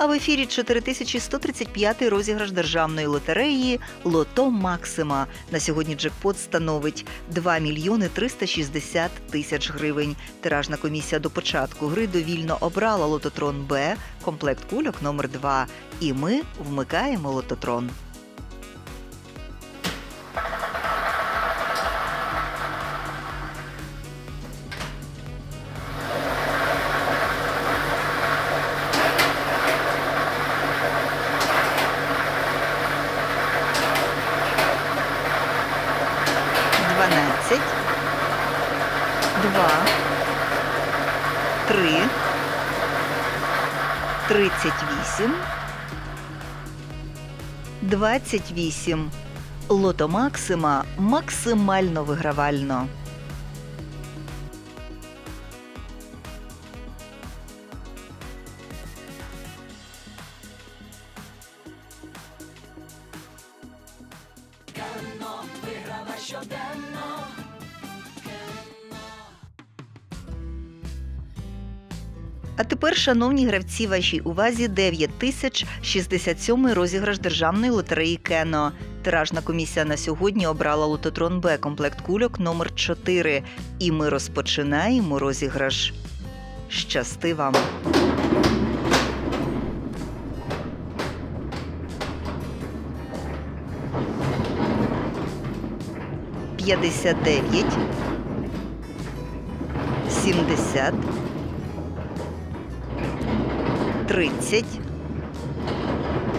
А в ефірі 4135 розіграш державної лотереї Лото Максима. На сьогодні джекпот становить 2 мільйони 360 тисяч гривень. Тиражна комісія до початку гри довільно обрала лототрон Б, комплект кульок номер 2 І ми вмикаємо лототрон. Дванадцять. Два. Три. Тридцять вісім. Двадцять вісім. Лото Максима максимально вигравально. А тепер, шановні гравці, вашій увазі 9067 розіграш державної лотереї Кено. Тиражна комісія на сьогодні обрала лототрон Б комплект кульок номер 4 І ми розпочинаємо розіграш. Щасти вам! 59, 70, 30,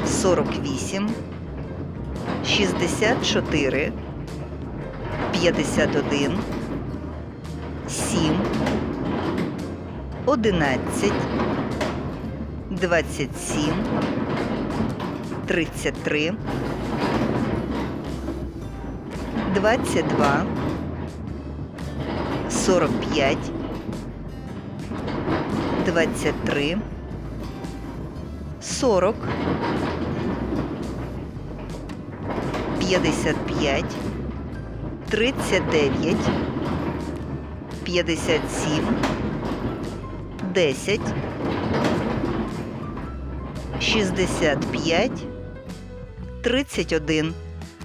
48, 64, 51, 7, 11, 27, 33, 22, 45, 23, 40, 55, 39, 57, 10, 65, 31.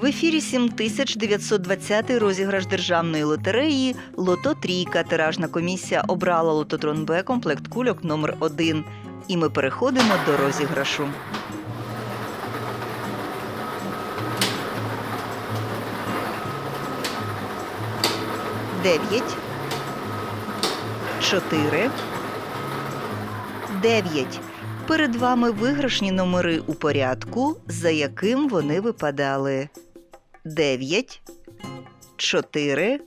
В ефірі 7920 розіграш державної лотереї Лото Трійка. Тиражна комісія обрала лототрон Б комплект кульок номер 1 І ми переходимо до розіграшу. Дев'ять. Чотири. Дев'ять. Перед вами виграшні номери у порядку, за яким вони випадали. 9, 4,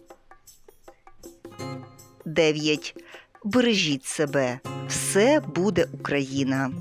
9. Бережіть себе. Все буде Україна.